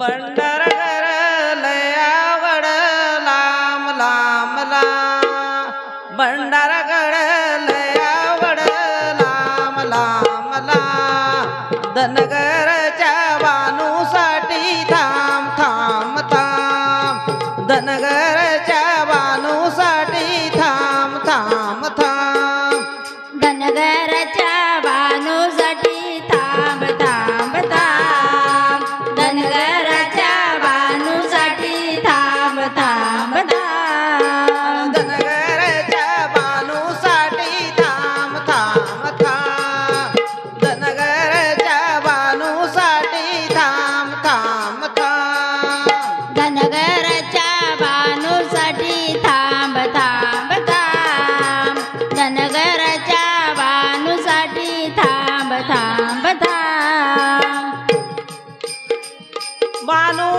भंडारगर लयावड लांब लांब लांब भंडारगड लयावड लांब लांब लांब धनगर धनगराच्या बानूसाठी थांब थांब थांब. धनगराच्या बानूसाठी थांब थांब थांब. बानू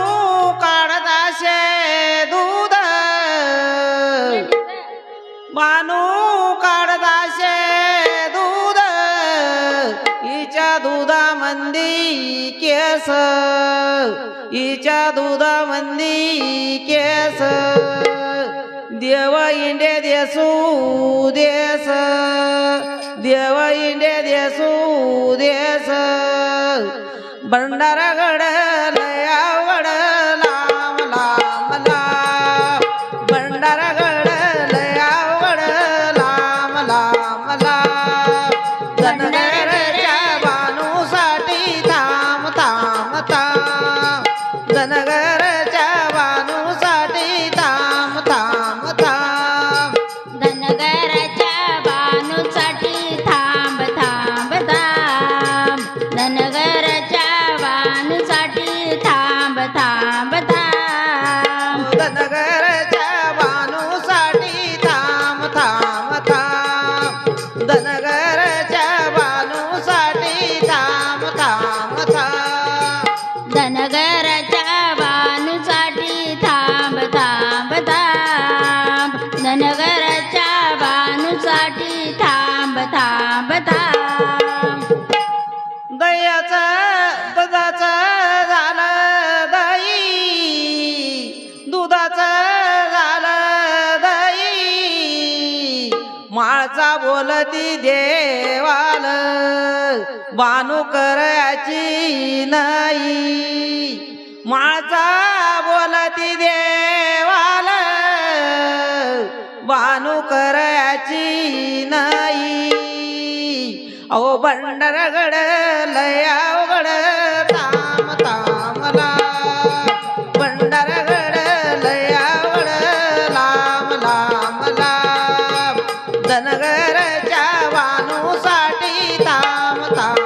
काढदाशे दूध. बानू काढदाशे दूध. हिच्या दुधामंदी केस हिच्या दुधामंदी केस देव इंडे देसू देस देव इंडे देसू देस भंडारगड लयावड थांब थांब थांब दह्याचा दुधाचा झाला झालं दही. दुधाचं झालं दही. माळचा बोलती देवाल बानू करायची नाही. माळचा बोलती देवाल बानू करायची नाही. अहो भंडारगड लयावगड ताम तामला. भंडारगड लयावड लांब लांब लांब धनगरच्या बानूसाठी ताम ताम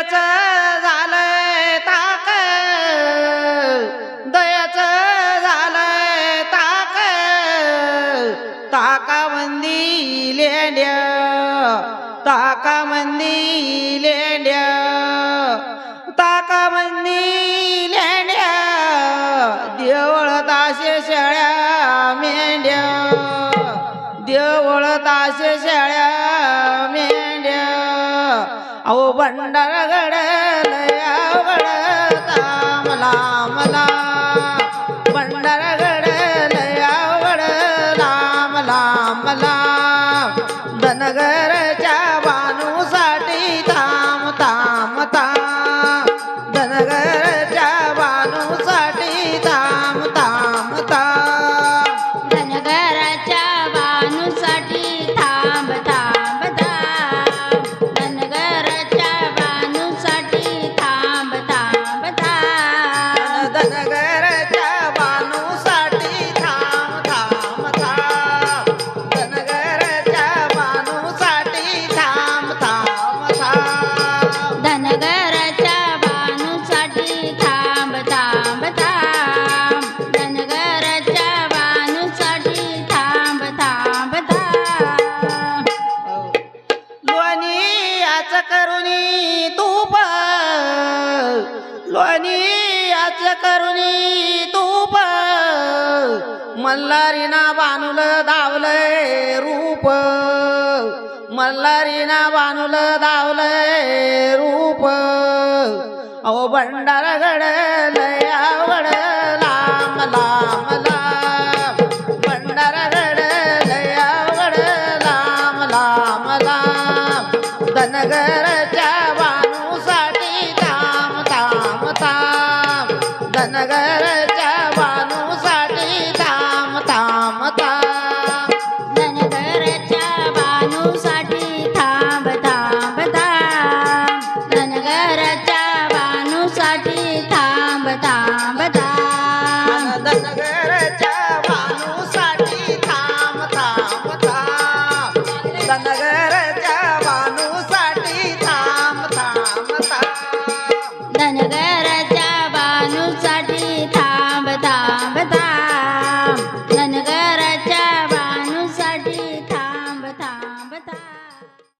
दयाच झालंय ताक दयाचं झालंय ताक ताकामंदी लेंड्या. ताकामंदी लेंड्या. ताकामंदी लेंड्या. देवळ ताशे शेळ्या मेंढ्या. देवळ ताशे शेळ्या अहो भंडारगड लयावगड ताम लांब लांब भंडारगड लयावगड लांब लांब लांब धनगरच्या बानूसाठी थांब थांब थांब धनगरच्या लोणी याच करुणी तूप मल्हारीना बानुल धावलंय रूप. मल्हारीना बानुल धावलंय रूप. अहो भंडारा घडलंय आवड लांब लांब लांब. भंडारा घडलंय आवड लांब लांब लांब. धनगरच्या தனகர